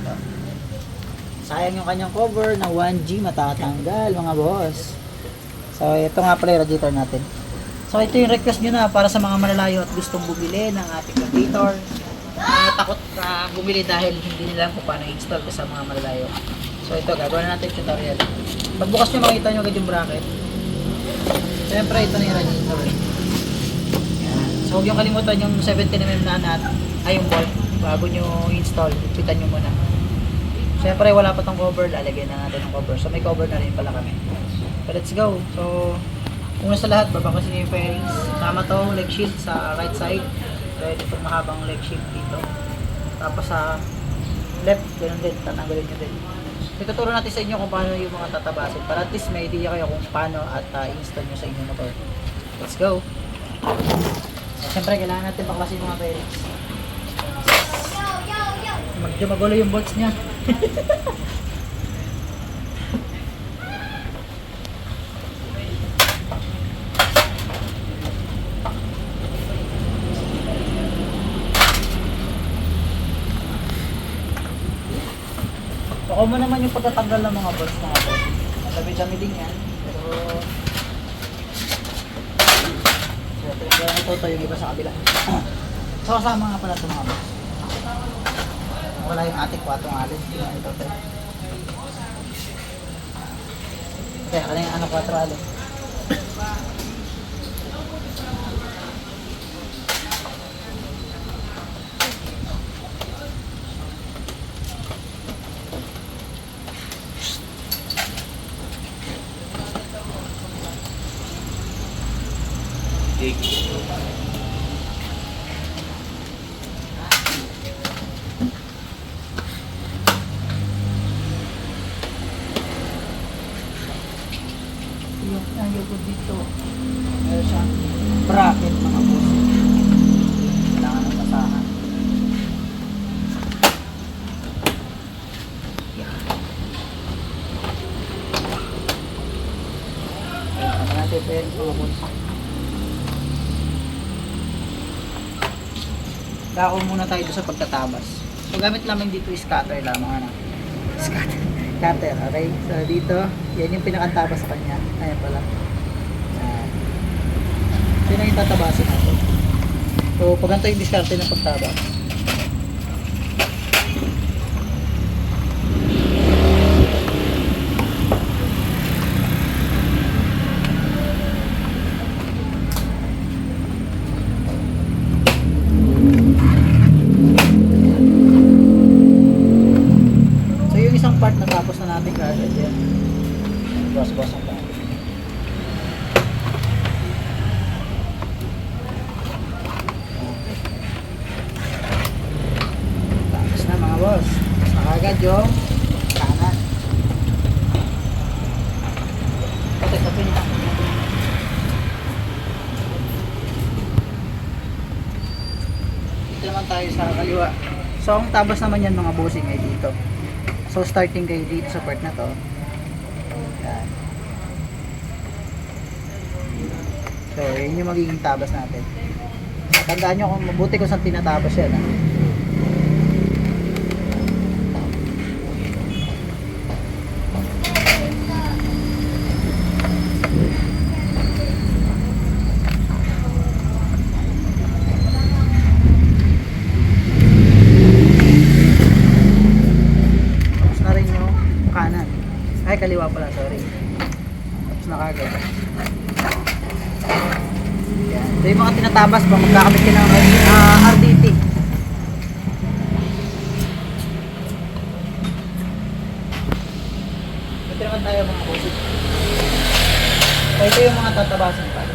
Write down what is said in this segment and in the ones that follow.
ito. Sayang yung kanyang cover na 1G matatanggal mga boss. So ito nga pala yung radiator natin. So ito yung request nyo na para sa mga malalayo at gustong bumili ng ating radiator. Na takot na bumili dahil hindi nila kung paano i-install sa mga malalayo. So ito, gagawin na natin yung tutorial. Pagbukas nyo makita nyo agad yung bracket. Siyempre ito na yung radiator. Yan. So huwag yung kalimutan yung 17mm na nut ay yung bolt bago nyo install. Ipitan nyo muna. Siyempre wala pa tong cover, lalagyan na natin ng cover. So may cover na rin pala kami. So let's go. So una sa lahat, babakasin nyo yung fairings. Tama to, leg shield sa right side. Dahil itong mahabang leg shield dito. Tapos sa left, ganun din, tatanggalin nyo din. Ituturo natin sa inyo kung paano yung mga tatabasin para at least may idea kayo kung paano at uh, install nyo sa inyong motor. Let's go! So, Siyempre, kailangan natin baklasin mga bearings. Medyo magulo yung bolts niya. Baka mo naman yung pagtatanggal ng mga bolts mga boss. Ang dami-dami din yan. Pero... So, ito yung ito, ito yung iba sa kabila. so, kasama nga pala ito mga boss. Wala yung ating 4 alin. Ito, ito. Okay, ano yung ano 4 alin? yung ayaw ko dito. Meron siyang bracket mga boss. Kailangan ng basahan. Natin yun, mga boss. Dako muna tayo sa pagtatabas. So gamit lamang dito is cutter lamang ano. Scatter. Cutter, okay? So dito, yan yung pinakantabas sa kanya. Ayan pala. Ayan. So yun ang yung tatabasin natin. So pag ganito yung diskarte ng pagtabas. So yung isang part natapos na natin kagad yan. Buwas-buwas ang part. Tapos na mga boss. Na kagad yung kanan. Ito, ito, ito. Dito naman tayo sa kaliwa. So ang tabas naman yan mga bossing ay dito. So starting kayo dito sa part na to. Yan. So yun yung magiging tabas natin. Tandaan nyo kung mabuti kung saan tinatabas yan. Ha? Tapos na rin yung kanan. Ay, kaliwa pala, sorry. Tapos na kagad. Yan. Yung mga tinatabas pa, magkakabit ka ng uh, RDT. Ito naman tayo mga kusip. So, ito yung mga tatabasan pa.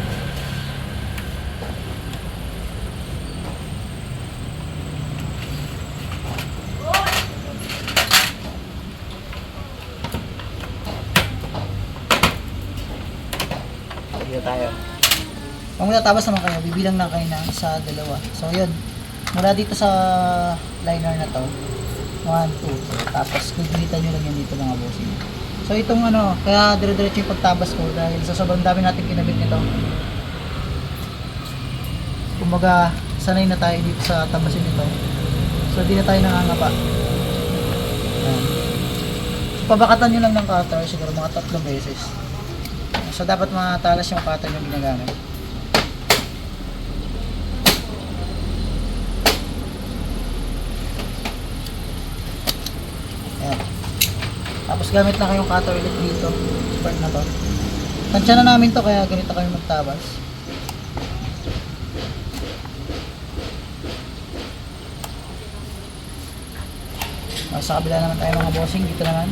Dito tayo. Kung tatabas naman kayo, bibilang lang kayo ng isa, dalawa. So, yun. Mula dito sa liner na to. 1, 2. Tapos, kukulitan nyo lang yan dito mga bossing. So, itong ano, kaya dire-diretso yung pagtabas ko dahil sa sobrang dami natin kinabit nito. Kumbaga, sanay na tayo dito sa tabasin nito. So, di na tayo nangangapa. Ayan. Pabakatan nyo lang ng cutter, siguro mga tatlong beses. So, dapat matalas yung cutter yung ginagamit. Ayan. Tapos gamit na kayong cutter ulit dito. Part na to. Tansya na namin to kaya ganito kami magtabas. Ah, sa kabila naman tayo mga bossing dito naman.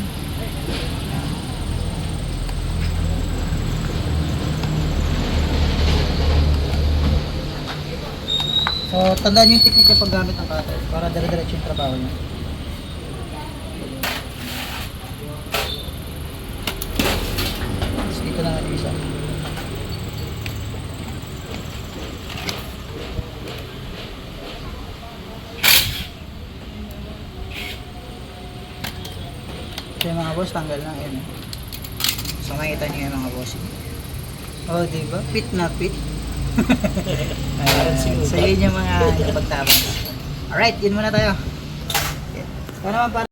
So, tandaan nyo yung technique ng paggamit ng cutter para dire-diretso yung trabaho nyo. Dito na natin isa. So yung mga boss, tanggal na yun. So makita nyo yung mga boss. Oh, di ba? Fit na fit. Ayan. so yun yung mga pagtabang. Alright, yun muna tayo. Ikaw naman para